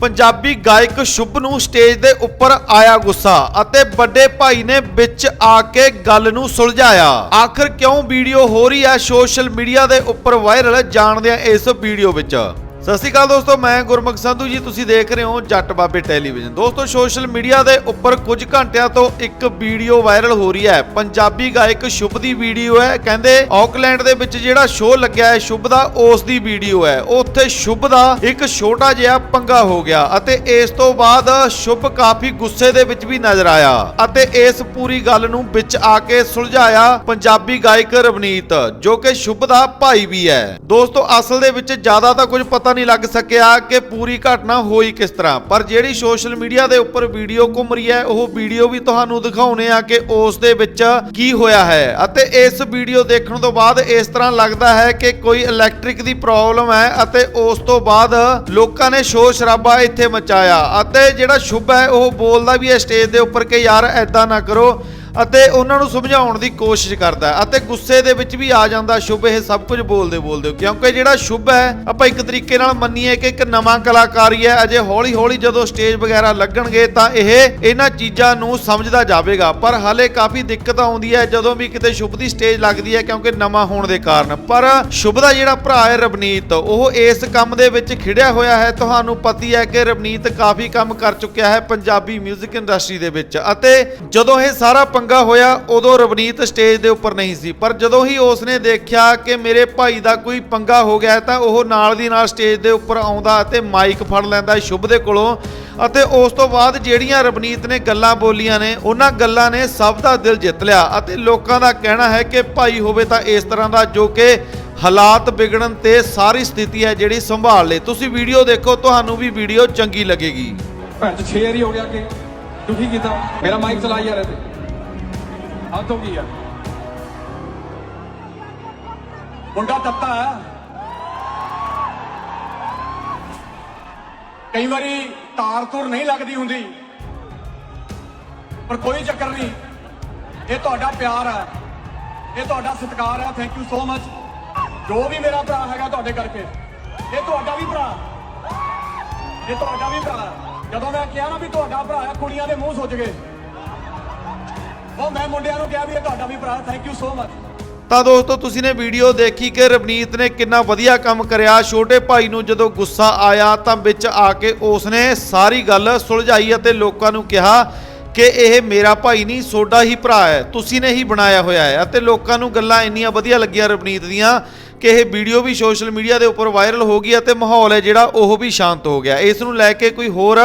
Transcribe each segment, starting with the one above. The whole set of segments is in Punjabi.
ਪੰਜਾਬੀ ਗਾਇਕ ਸ਼ੁਭ ਨੂੰ ਸਟੇਜ ਦੇ ਉੱਪਰ ਆਇਆ ਗੁੱਸਾ ਅਤੇ ਵੱਡੇ ਭਾਈ ਨੇ ਵਿੱਚ ਆ ਕੇ ਗੱਲ ਨੂੰ ਸੁਲਝਾਇਆ। ਆਖਰ ਕਿਉਂ ਵੀਡੀਓ ਹੋ ਰਹੀ ਹੈ ਸੋਸ਼ਲ ਮੀਡੀਆ ਦੇ ਉੱਪਰ ਵਾਇਰਲ? ਜਾਣਦੇ ਆ ਇਸ ਵੀਡੀਓ ਵਿੱਚ। ਸਤਿ ਸ਼੍ਰੀ ਅਕਾਲ ਦੋਸਤੋ, ਮੈਂ ਗੁਰਮੁਖ ਸੰਧੂ ਜੀ, ਤੁਸੀਂ ਦੇਖ ਰਹੇ ਹੋ ਜੱਟ ਬਾਬੇ ਟੈਲੀਵਿਜ਼ਨ। ਦੋਸਤੋ, ਸੋਸ਼ਲ ਮੀਡੀਆ ਦੇ ਉੱਪਰ ਕੁਝ ਘੰਟਿਆਂ ਤੋਂ ਇੱਕ ਵੀਡੀਓ ਵਾਇਰਲ ਹੋ ਰਹੀ ਹੈ। ਪੰਜਾਬੀ ਗਾਇਕ ਸ਼ੁਭ ਦੀ ਵੀਡੀਓ ਹੈ। ਕਹਿੰਦੇ, ਆਕਲੈਂਡ ਦੇ ਵਿੱਚ ਜਿਹੜਾ ਸ਼ੋਅ ਲੱਗਿਆ ਹੈ ਸ਼ੁਭ ਦਾ, ਉਸ ਦੀ ਵੀਡੀਓ ਹੈ। ਉੱਥੇ ਸ਼ੁਭ ਦਾ ਇੱਕ ਛੋਟਾ ਜਿਹਾ ਪੰਗਾ ਹੋ ਗਿਆ ਅਤੇ ਇਸ ਤੋਂ ਬਾਅਦ ਸ਼ੁਭ ਕਾਫੀ ਗੁੱਸੇ ਦੇ ਵਿੱਚ ਵੀ ਨਜ਼ਰ ਆਇਆ ਅਤੇ ਇਸ ਪੂਰੀ ਗੱਲ ਨੂੰ ਵਿੱਚ ਆ ਕੇ ਸੁਲਝਾਇਆ ਪੰਜਾਬੀ ਗਾਇਕ ਰਵਨੀਤ, ਜੋ ਕਿ ਸ਼ੁਭ ਦਾ ਭਾਈ ਵੀ ਹੈ। ਦੋਸਤੋ, ਅਸਲ ਦੇ ਵਿੱਚ ਜ਼ਿਆਦਾ ਤਾਂ ਕੁਝ ਪਤਾ ਨਹੀਂ ਲੱਗ ਸਕਿਆ ਕਿ ਪੂਰੀ ਘਟਨਾ ਹੋਈ ਕਿਸ ਤਰ੍ਹਾਂ। ਪਰ ਜਿਹੜੀ ਸੋਸ਼ਲ ਮੀਡੀਆ ਦੇ ਉੱਪਰ ਵੀਡੀਓ ਘੁੰਮ ਰਹੀ ਹੈ, ਉਹ ਵੀਡੀਓ ਵੀ ਤੁਹਾਨੂੰ ਦਿਖਾਉਣੇ ਆ ਕਿ ਉਸ ਦੇ ਵਿੱਚ ਕੀ ਹੋਇਆ ਹੈ। ਅਤੇ ਇਸ ਵੀਡੀਓ ਦੇਖਣ ਤੋਂ ਬਾਅਦ ਇਸ ਤਰ੍ਹਾਂ ਲੱਗਦਾ ਹੈ ਕਿ ਕੋਈ ਇਲੈਕਟ੍ਰਿਕ ਦੀ ਪ੍ਰੋਬਲਮ ਹੈ ਅਤੇ ਉਸ ਤੋਂ ਬਾਅਦ ਲੋਕਾਂ ਨੇ ਸ਼ੋਰ ਸ਼ਰਾਬਾ ਇੱਥੇ ਮਚਾਇਆ। ਅਤੇ ਜਿਹੜਾ ਸ਼ੁਭ ਹੈ, ਉਹ ਬੋਲਦਾ ਵੀ ਹੈ ਸਟੇਜ ਦੇ ਉੱਪਰ ਕਿ ਯਾਰ ਐਦਾਂ ਨਾ ਕਰੋ। ਅਤੇ ਉਹਨਾਂ ਨੂੰ ਸਮਝਾਉਣ ਦੀ ਕੋਸ਼ਿਸ਼ ਕਰਦਾ ਅਤੇ ਗੁੱਸੇ ਦੇ ਵਿੱਚ ਵੀ ਆ ਜਾਂਦਾ, ਸ਼ੁਭ, ਇਹ ਸਭ ਕੁਝ ਬੋਲਦੇ ਬੋਲਦੇ। ਕਿਉਂਕਿ ਜਿਹੜਾ ਸ਼ੁਭ ਹੈ, ਆਪਾਂ ਇੱਕ ਤਰੀਕੇ ਨਾਲ ਮੰਨੀਏ ਕਿ ਇੱਕ ਨਵਾਂ ਕਲਾਕਾਰੀ ਹੈ। ਅਜੇ ਹੌਲੀ ਹੌਲੀ ਜਦੋਂ ਸਟੇਜ ਵਗੈਰਾ ਲੱਗਣਗੇ ਤਾਂ ਇਹ ਇਹਨਾਂ ਚੀਜ਼ਾਂ ਨੂੰ ਸਮਝਦਾ ਜਾਵੇਗਾ। ਪਰ ਹਾਲੇ ਕਾਫੀ ਦਿੱਕਤ ਆਉਂਦੀ ਹੈ ਜਦੋਂ ਵੀ ਕਿਤੇ ਸ਼ੁਭ ਦੀ ਸਟੇਜ ਲੱਗਦੀ ਹੈ, ਕਿਉਂਕਿ ਨਵਾਂ ਹੋਣ ਦੇ ਕਾਰਨ। ਪਰ ਸ਼ੁਭ ਦਾ ਜਿਹੜਾ ਭਰਾ ਹੈ, ਰਵਨੀਤ, ਉਹ ਇਸ ਕੰਮ ਦੇ ਵਿੱਚ ਖਿੜਿਆ ਹੋਇਆ ਹੈ। ਤੁਹਾਨੂੰ ਪਤੀ ਹੈ ਕਿ ਰਵਨੀਤ ਕਾਫੀ ਕੰਮ ਕਰ ਚੁੱਕਿਆ ਹੈ ਪੰਜਾਬੀ 뮤직 ਇੰਡਸਟਰੀ ਦੇ ਵਿੱਚ। ਅਤੇ ਜਦੋਂ ਇਹ ਸਾਰਾ ਪੰਗਾ ਹੋਇਆ, ਉਦੋਂ ਰਵਨੀਤ ਸਟੇਜ ਦੇ ਉੱਪਰ ਨਹੀਂ ਸੀ। ਪਰ ਜਦੋਂ ਹੀ ਉਸਨੇ ਦੇਖਿਆ ਕਿ ਮੇਰੇ ਭਾਈ ਦਾ ਕੋਈ ਪੰਗਾ ਹੋ ਗਿਆ ਤਾਂ ਉਹ ਨਾਲ ਦੀ ਨਾਲ ਸਟੇਜ ਦੇ ਉੱਪਰ ਆਉਂਦਾ ਅਤੇ ਮਾਈਕ ਫੜ ਲੈਂਦਾ ਸ਼ੁਭ ਦੇ ਕੋਲੋਂ। ਅਤੇ ਉਸ ਤੋਂ ਬਾਅਦ ਜਿਹੜੀਆਂ ਰਵਨੀਤ ਨੇ ਗੱਲਾਂ ਬੋਲੀਆਂ ਨੇ, ਉਹਨਾਂ ਗੱਲਾਂ ਨੇ ਸਭ ਦਾ ਦਿਲ ਜਿੱਤ ਲਿਆ ਅਤੇ ਲੋਕਾਂ ਦਾ ਕਹਿਣਾ ਹੈ ਕਿ ਭਾਈ ਹੋਵੇ ਤਾਂ ਇਸ ਤਰ੍ਹਾਂ ਦਾ ਜੋ ਕਿ ਹਾਲਾਤ ਵਿਗੜਨ ਤੇ ਸਾਰੀ ਸਥਿਤੀ ਹੈ ਜਿਹੜੀ ਸੰਭਾਲ ਲੇ ਤੁਸੀਂ ਵੀਡੀਓ ਦੇਖੋ, ਤੁਹਾਨੂੰ ਵੀ ਵੀਡੀਓ ਚੰਗੀ ਲੱਗੇਗੀ। ਭੈਣ ਚ 6 ਵਾਰੀ ਹੋ ਗਿਆ ਕਿ ਦੁਖੀ ਕੀਤਾ। ਮੇਰਾ ਮਾਈਕ ਚਲਾ ਯਾਰ ਇਹਦੇ ਹੱਥ ਹੋ ਗਈ ਯਾਰ ਮੁੰਡਾ ਤੱਤਾ ਹੈ। ਕਈ ਵਾਰੀ ਤਾਰ ਤੁਰ ਨਹੀਂ ਲੱਗਦੀ ਹੁੰਦੀ। ਪਰ ਕੋਈ ਚੱਕਰ ਨਹੀਂ। ਇਹ ਤੁਹਾਡਾ ਪਿਆਰ ਹੈ। ਇਹ ਤੁਹਾਡਾ ਸਤਿਕਾਰ ਹੈ। ਥੈਂਕ ਯੂ ਸੋ ਮਚ ਜੋ ਵੀ ਮੇਰਾ ਭਰਾ ਹੈਗਾ ਤੁਹਾਡੇ ਕਰਕੇ। ਇਹ ਤੁਹਾਡਾ ਵੀ ਭਰਾ। ਇਹ ਤੁਹਾਡਾ ਵੀ ਭਰਾ। ਜਦੋਂ ਮੈਂ ਕਿਹਾ ਨਾ ਵੀ ਤੁਹਾਡਾ ਭਰਾ ਹੈ, ਕੁੜੀਆਂ ਦੇ ਮੂੰਹ ਸੁੱਜ ਗਏ। ਉਹ ਮੈਂ ਮੁੰਡਿਆਂ ਨੂੰ ਕਿਹਾ ਵੀ ਇਹ ਤੁਹਾਡਾ ਵੀ ਭਰਾ ਥੈਂਕ ਯੂ ਸੋ ਮਚ ਤਾਂ ਦੋਸਤੋ, ਤੁਸੀਂ ਨੇ ਵੀਡੀਓ ਦੇਖੀ ਕਿ ਰਵਨੀਤ ਨੇ ਕਿੰਨਾ ਵਧੀਆ ਕੰਮ ਕਰਿਆ। ਛੋਟੇ ਭਾਈ ਨੂੰ ਜਦੋਂ ਗੁੱਸਾ ਆਇਆ ਤਾਂ ਵਿੱਚ ਆ ਕੇ ਉਸਨੇ ਸਾਰੀ ਗੱਲ ਸੁਲਝਾਈ ਅਤੇ ਲੋਕਾਂ ਨੂੰ ਕਿਹਾ ਕਿ ਇਹ ਮੇਰਾ ਭਾਈ ਨਹੀਂ, ਸੋਡਾ ਹੀ ਭਰਾ ਹੈ। ਤੁਸੀਂ ਨੇ ਹੀ ਬਣਾਇਆ ਹੋਇਆ ਹੈ ਅਤੇ ਲੋਕਾਂ ਨੂੰ ਗੱਲਾਂ ਇੰਨੀਆਂ ਵਧੀਆ ਲੱਗੀਆਂ ਰਵਨੀਤ ਦੀਆਂ ਕਿ ਇਹ ਵੀਡੀਓ ਵੀ ਸੋਸ਼ਲ ਮੀਡੀਆ ਦੇ ਉੱਪਰ ਵਾਇਰਲ ਹੋ ਗਈ ਅਤੇ ਮਾਹੌਲ ਹੈ ਜਿਹੜਾ ਉਹ ਵੀ ਸ਼ਾਂਤ ਹੋ ਗਿਆ ਇਸ ਨੂੰ ਲੈ ਕੇ ਕੋਈ ਹੋਰ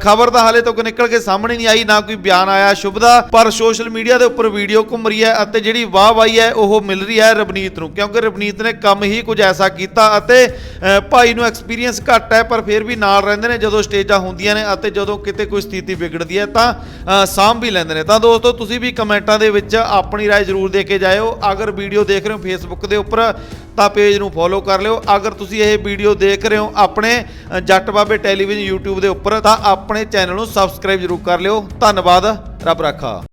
ਖਬਰ ਤਾਂ ਹਾਲੇ ਤੱਕ ਨਿਕਲ ਕੇ ਸਾਹਮਣੇ ਨਹੀਂ ਆਈ ਨਾ ਕੋਈ ਬਿਆਨ ਆਇਆ ਸ਼ੁਭ ਦਾ ਪਰ ਸੋਸ਼ਲ ਮੀਡੀਆ ਦੇ ਉੱਪਰ ਵੀਡੀਓ ਘੁੰਮ ਰਹੀ ਹੈ ਅਤੇ ਜਿਹੜੀ ਵਾਹ ਵਾਹੀ ਹੈ ਉਹ ਮਿਲ ਰਹੀ ਹੈ ਰਵਨੀਤ ਨੂੰ ਕਿਉਂਕਿ ਰਵਨੀਤ ਨੇ ਕੰਮ ਹੀ ਕੁਝ ਐਸਾ ਕੀਤਾ ਅਤੇ ਅ, ਭਾਈ ਨੂੰ ਐਕਸਪੀਰੀਅੰਸ ਘੱਟ ਹੈ ਪਰ ਫਿਰ ਵੀ ਨਾਲ ਰਹਿੰਦੇ ਨੇ ਜਦੋਂ ਸਟੇਜਾਂ ਹੁੰਦੀਆਂ ਨੇ ਅਤੇ ਜਦੋਂ ਕਿਤੇ ਕੋਈ ਸਥਿਤੀ ਵਿਗੜਦੀ ਹੈ ਤਾਂ ਅ, ਸਾਂਭ ਵੀ ਲੈਂਦੇ ਨੇ ਤਾਂ ਦੋਸਤੋ ਤੁਸੀਂ ਵੀ ਕਮੈਂਟਾਂ ਦੇ ਵਿੱਚ ਆਪਣੀ رائے ਜ਼ਰੂਰ ਦੇ ਕੇ ਜਾਇਓ ਅਗਰ ਵੀਡੀਓ ਦੇਖ ਰਹੇ ਹੋ ਫੇਸਬੁੱਕ ਦੇ ਉੱਪਰ ਤਾਂ ਪੇਜ ਨੂੰ ਫੋਲੋ ਕਰ ਲਿਓ। ਅਗਰ ਤੁਸੀਂ ਇਹ ਵੀਡੀਓ ਦੇਖ ਰਹੇ ਹੋ ਆਪਣੇ ਜੱਟ ਬਾਬੇ ਟੈਲੀਵਿਜ਼ਨ YouTube ਦੇ ਉੱਪਰ, ਤਾਂ ਆਪਣੇ ਚੈਨਲ ਨੂੰ ਸਬਸਕ੍ਰਾਈਬ ਜ਼ਰੂਰ ਕਰ ਲਿਓ। ਧੰਨਵਾਦ, ਰੱਬ ਰਾਖਾ।